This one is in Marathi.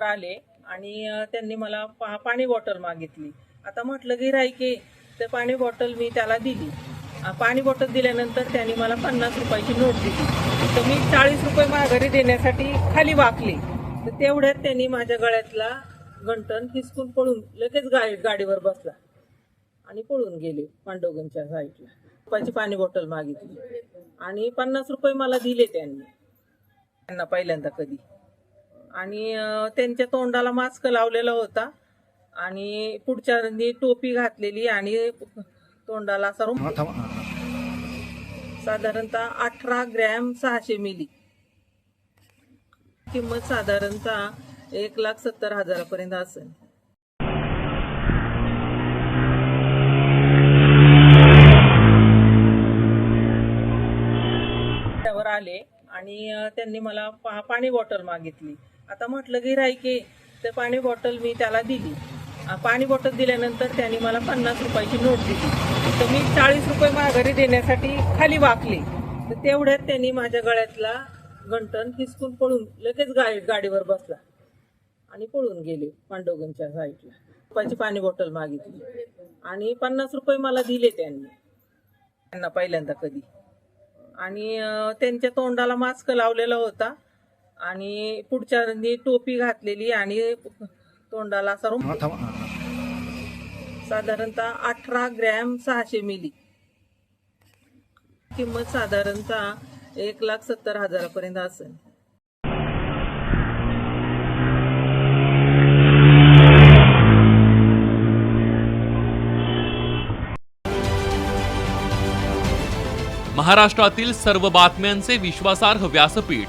समोर आले आणि त्यांनी मला पा पाणी बॉटल मागितली. आता म्हटलं गिरायके तर पाणी बॉटल मी त्याला दिली. पाणी बॉटल दिल्यानंतर त्यांनी मला पन्नास रुपयाची नोट दिली. तर मी चाळीस रुपये माघारी देण्यासाठी खाली वाकले. तर तेवढ्यात त्यांनी माझ्या गळ्यातला गंटन हिसकून पळून लगेच गाडी गाडीवर बसला आणि पळून गेले पांडवगंजच्या साईडला. रुपयाची पाणी बॉटल मागितली. आणि पन्नास रुपये मला दिले त्यांनी. त्यांना पहिल्यांदा कधी. आणि त्यांच्या तोंडाला मास्क लावलेला होता. आणि पुढच्या टोपी घातलेली आणि तोंडाला असा साधारणतः अठरा ग्रॅम सहाशे मिली. किंमत साधारणतः एक लाख सत्तर हजारापर्यंत असेल. त्यावर आले आणि त्यांनी मला पाणी बॉटल मागितली. आता म्हटलं गिरायके तर पाणी बॉटल मी त्याला दिली. पाणी बॉटल दिल्यानंतर त्यांनी मला पन्नास रुपयाची नोट दिली. तर मी चाळीस रुपये माघारी देण्यासाठी खाली वाकले. तर तेवढ्यात त्यांनी माझ्या गळ्यातला गंटन हिसकून पळून लगेच गाडी गाडीवर बसला. आणि पळून गेले पांडवगंजच्या साईडला. रुपयाची पाणी बॉटल मागितली. आणि पन्नास रुपये मला दिले त्यांनी. त्यांना पहिल्यांदा कधी. आणि त्यांच्या तोंडाला मास्क लावलेला होता. आणि पुढच्या टोपी घातलेली आणि तोंडाला. हा, साधारणतः अठरा ग्रॅम सहाशे मिली. किंमत साधारणतः एक लाख सत्तर हजारापर्यंत असेल. महाराष्ट्रातील सर्व बातम्यांचे विश्वासार्ह व्यासपीठ.